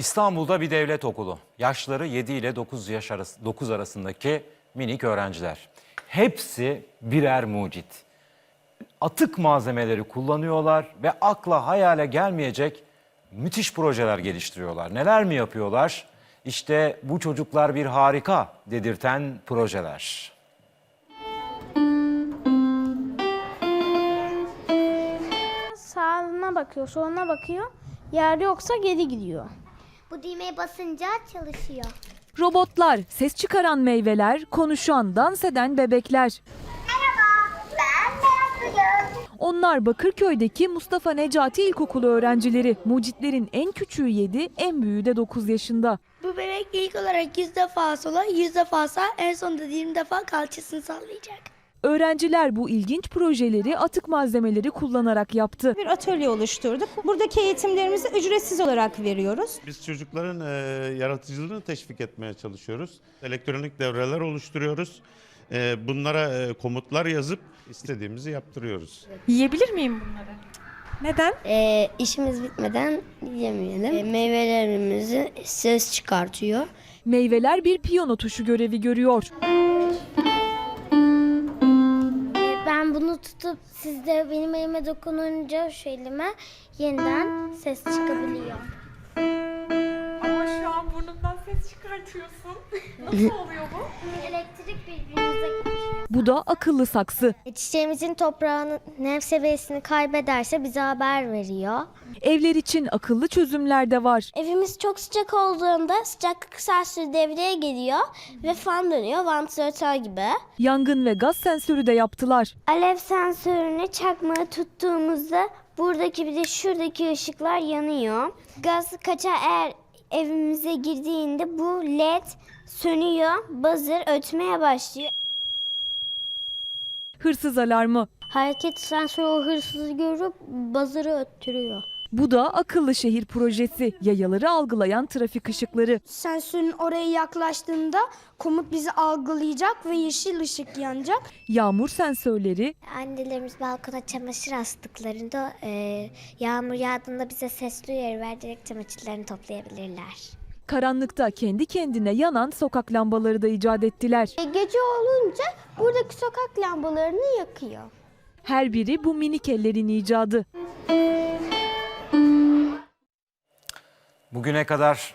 İstanbul'da bir devlet okulu. Yaşları 7 ile 9 yaş arası, 9 arasındaki minik öğrenciler. Hepsi birer mucit. Atık malzemeleri kullanıyorlar ve akla hayale gelmeyecek müthiş projeler geliştiriyorlar. Neler mi yapıyorlar? İşte bu çocuklar bir harika dedirten projeler. Sağına bakıyor, soluna bakıyor. Yer yoksa geri gidiyor. Bu düğmeye basınca çalışıyor. Robotlar, ses çıkaran meyveler, konuşan, dans eden bebekler. Merhaba, ben Beyaz. Onlar Bakırköy'deki Mustafa Necati İlkokulu öğrencileri. Mucitlerin en küçüğü 7, en büyüğü de 9 yaşında. Bu bebek ilk olarak 100 defa sola, 100 defa sağ, en sonunda 20 defa kalçasını sallayacak. Öğrenciler bu ilginç projeleri atık malzemeleri kullanarak yaptı. bir atölye oluşturduk. Buradaki eğitimlerimizi ücretsiz olarak veriyoruz. Biz çocukların e, yaratıcılığını teşvik etmeye çalışıyoruz. Elektronik devreler oluşturuyoruz. E, bunlara e, komutlar yazıp istediğimizi yaptırıyoruz. Yiyebilir miyim bunları? Neden? Ee, işimiz bitmeden yemeyelim. Ee, meyvelerimizi ses çıkartıyor. Meyveler bir piyano tuşu görevi görüyor. Tutup siz de benim elime dokununca şu elime yeniden ses çıkabiliyor. Ama şu an burnumdan ses çıkartıyorsun. Nasıl oluyor bu? Elektrik birbirimize geçiyor. Bu da akıllı saksı. Çiçeğimizin toprağının nem seviyesini kaybederse bize haber veriyor. Evler için akıllı çözümler de var. Evimiz çok sıcak olduğunda sıcaklık sensörü devreye geliyor ve fan dönüyor vantilatör gibi. Yangın ve gaz sensörü de yaptılar. Alev sensörünü çakmağı tuttuğumuzda buradaki bir de şuradaki ışıklar yanıyor. Gaz kaçağı eğer evimize girdiğinde bu led sönüyor, buzzer ötmeye başlıyor. Hırsız alarmı. Hareket sensörü o hırsızı görüp buzzer'ı öttürüyor. Bu da akıllı şehir projesi. Yayaları algılayan trafik ışıkları. Sensörün oraya yaklaştığında komut bizi algılayacak ve yeşil ışık yanacak. Yağmur sensörleri, Annelerimiz balkona çamaşır astıklarında e, yağmur yağdığında bize sesli uyarı vererek çamaşırlarını toplayabilirler. karanlıkta kendi kendine yanan sokak lambaları da icat ettiler. E, Gece olunca buradaki sokak lambalarını yakıyor. Her biri bu minik ellerin icadı. Bugüne kadar